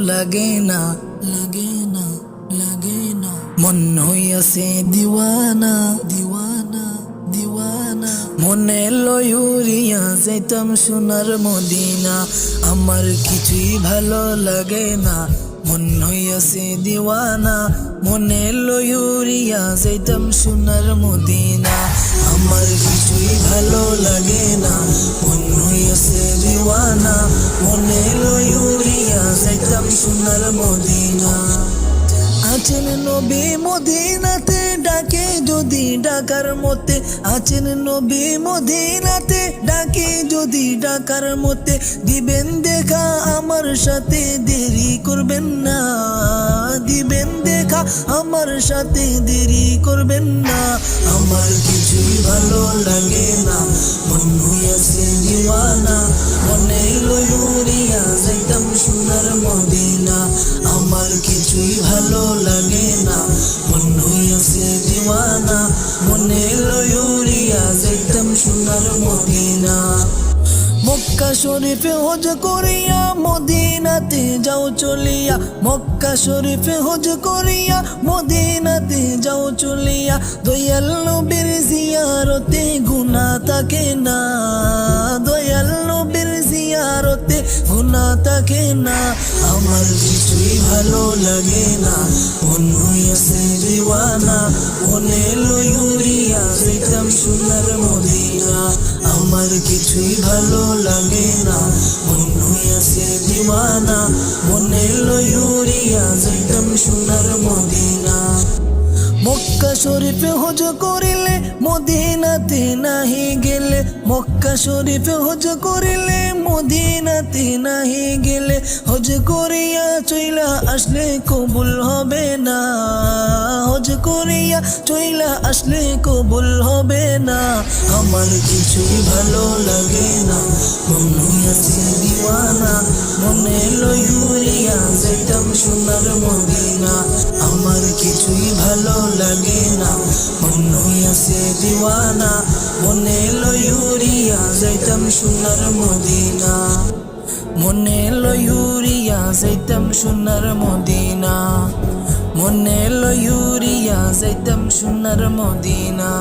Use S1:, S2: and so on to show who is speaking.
S1: লাগে না। লাগে না লাগে না। মন হইয়াছে দিওয়ানা দিওয়ানা দিওয়ানা। মনে লয়ুরিয়া, যাইতাম সোনার মদিনা। আমার কিছুই ভালো লাগে না। মন হইয়াছে দিওয়ানা, মনে লয়ুরিয়া যাইতাম সোনার মদিনা। আমার কিছুই ভালো লাগে না, মন হইয়াছে দিওয়ানা, মনে লয়ুরিয়া যাইতাম সোনার মদিনা। আছেন নবী মদিনাতে, ডাকে যদি ডাকার মতে, আছেন নবী মদিনাতে, ডাকে যদি ডাকার মতে দিবেন দেখা, আমার সাথে দেরি করবেন না। দিবেন দেখা, আমার সাথে দেরি করবেন না। আমার কিছুই ভালো লাগে না, মন হইয়াছে দিওয়ানা। মনে লইয়া যাইতাম সোনার মদিনা। আমার কিছুই ভালো লাগে না, মন হইয়াছে দিওয়ানা। মনে লইয়া যাইতাম সোনার মদিনা। মক্কা শরীফে হজ করিয়া মদিনাতে যাও চলিয়া। মক্কা শরীফে হজ করিয়া মদিনাতে যাও চলিয়া। দয়াল নবীর জিয়ারতে গুনা থাকে না। দয়াল নবীর জিয়ারতে গুনা থাকে না। আমার কিছুই ভালো লাগে না। মন হইয়াছে দিওয়ানা। ভালো লাগে না। মন হইয়াছে দিওয়ানা, মনে লইয়া যাইতাম সোনার মদিনা। মক্কা শরীফে হজ করিলে মদিনাতে নাহি গেলে, মক্কা শরীফে হজ করিলে মদিনাতে নাহি গেলে, হজ করিয়া চইলা আসলে কবুল হবে না। করিয়া চইলা আসলে কবুল হবে না। আমার কিছুই ভালো লাগে না। দিওয়ানা, মনে লইয়া যাইতাম সোনার মদিনা। আমার কিছুই ভালো লাগে না। মন হইয়াছে দিওয়ানা, মনে লইয়া যাইতাম সোনার মদিনা। মনে লইয়া যাইতাম সোনার মদিনা। মনে লইয়া যাইতাম সোনার মদিনা।